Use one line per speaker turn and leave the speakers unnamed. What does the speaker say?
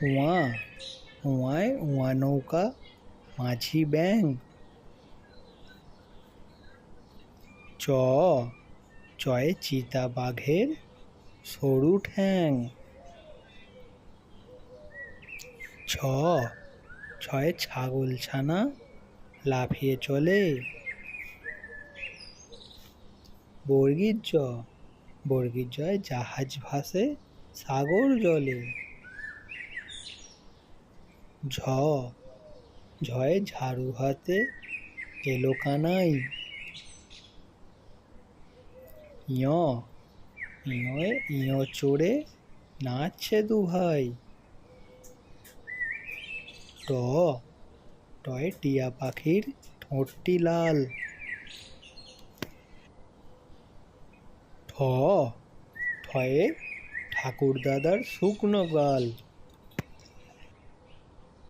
উয়া উয়ায় উয়া নৌকা মাঝি ব্যাং চ চয়ে চিতা বাঘের সরু ঠ্যাং ছ ছয়ে ছাগল ছানা লাফিয়ে চলে বর্গীর জ বর্গীর জয় জাহাজ ভাসে সাগর জলে ঝ। ঝয়ে ঝাড়ু হাতে এলো কানাই। ইয় ইয়ে চড়ে নাচছে দু ভাই ট, টয়ে টিয়া পাখির ঠোঁটটি লাল। ঠ, ঠয়ে ঠাকুর দাদার শুকনো গাল।